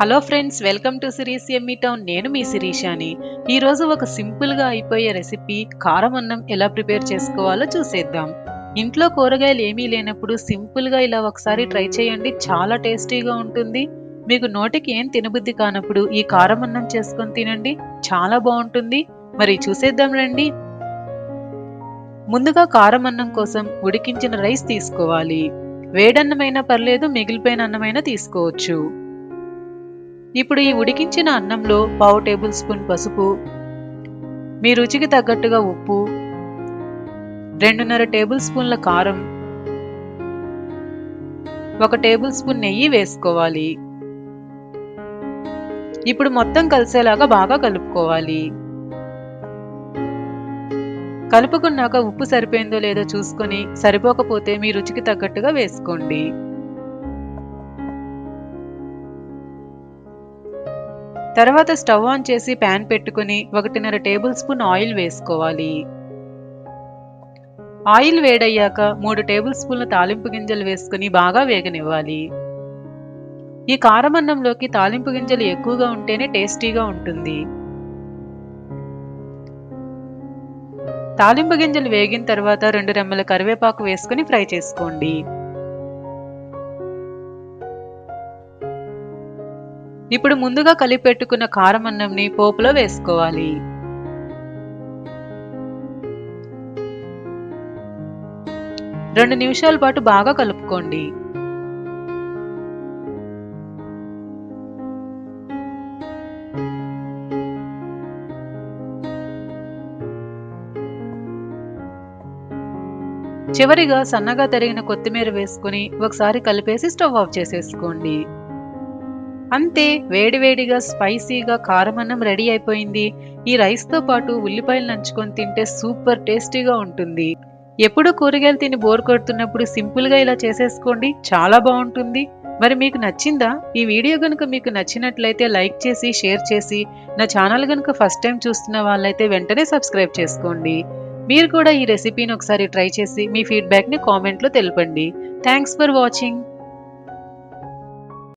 Hello friends welcome to Siri's yummy town. నేను మీ శిరీషాని. ఈరోజు ఒక సింపుల్గా అయిపోయే రెసిపీ కారం అన్నం ఎలా ప్రిపేర్ చేసుకోవాలో చూసేద్దాం. ఇంట్లో కూరగాయలు ఏమీ లేనప్పుడు సింపుల్గా ఇలా ఒకసారి ట్రై చేయండి. చాలా టేస్టీగా ఉంటుంది. మీకు నోటికి ఏం తినబుద్ధి కానప్పుడు ఈ కారం అన్నం చేసుకొని తినండి. చాలా బాగుంటుంది. మరి చూసేద్దాం రండి. ముందుగా కారం అన్నం కోసం ఉడికించిన రైస్ తీసుకోవాలి. వేడన్నమైనా పర్లేదు మిగిలిపోయిన అన్నమైనా తీసుకోవచ్చు. ఇప్పుడు ఈ ఉడికించిన అన్నంలో పావు టేబుల్ స్పూన్ పసుపు మీ రుచికి తగ్గట్టుగా ఉప్పు రెండున్నర టేబుల్ స్పూన్ల కారం ఒక టేబుల్ స్పూన్ నెయ్యి వేసుకోవాలి. ఇప్పుడు మొత్తం కలిసేలాగా బాగా కలుపుకోవాలి. కలుపుకున్నాక ఉప్పు సరిపోయిందో లేదో చూసుకొని సరిపోకపోతే మీ రుచికి తగ్గట్టుగా వేసుకోండి. తర్వాత స్టవ్ ఆన్ చేసి ప్యాన్ పెట్టుకుని ఒకటిన్నర టేబుల్ స్పూన్ ఆయిల్ వేసుకోవాలి. ఆయిల్ వేడయ్యాక మూడు టేబుల్ స్పూన్ల తాలింపు గింజలు వేసుకుని బాగా వేగనివ్వాలి. ఈ కారమన్నంలోకి తాలింపు గింజలు ఎక్కువగా ఉంటేనే టేస్టీగా ఉంటుంది. తాలింపు గింజలు వేగిన తర్వాత రెండు రెమ్మల కరివేపాకు వేసుకుని ఫ్రై చేసుకోండి. ఇప్పుడు ముందుగా కలిపెట్టుకున్న కారమన్నంని కారం అన్నంని పోపులో వేసుకోవాలి. రెండు నిమిషాల పాటు బాగా కలుపుకోండి. చివరిగా సన్నగా తరిగిన కొత్తిమీర వేసుకుని ఒకసారి కలిపేసి స్టవ్ ఆఫ్ చేసేసుకోండి. అంతే వేడివేడిగా స్పైసీగా కారమన్నం రెడీ అయిపోయింది. ఈ రైస్తో పాటు ఉల్లిపాయలు నంచుకొని తింటే సూపర్ టేస్టీగా ఉంటుంది. ఎప్పుడు కూరగాయలు తిని బోర్ కొడుతున్నప్పుడు సింపుల్గా ఇలా చేసేసుకోండి. చాలా బాగుంటుంది. మరి మీకు నచ్చిందా? ఈ వీడియో కనుక మీకు నచ్చినట్లయితే లైక్ చేసి షేర్ చేసి నా ఛానల్ కనుక ఫస్ట్ టైం చూస్తున్న వాళ్ళైతే వెంటనే సబ్స్క్రైబ్ చేసుకోండి. మీరు కూడా ఈ రెసిపీని ఒకసారి ట్రై చేసి మీ ఫీడ్బ్యాక్ని కామెంట్లో తెలపండి. Thanks for watching.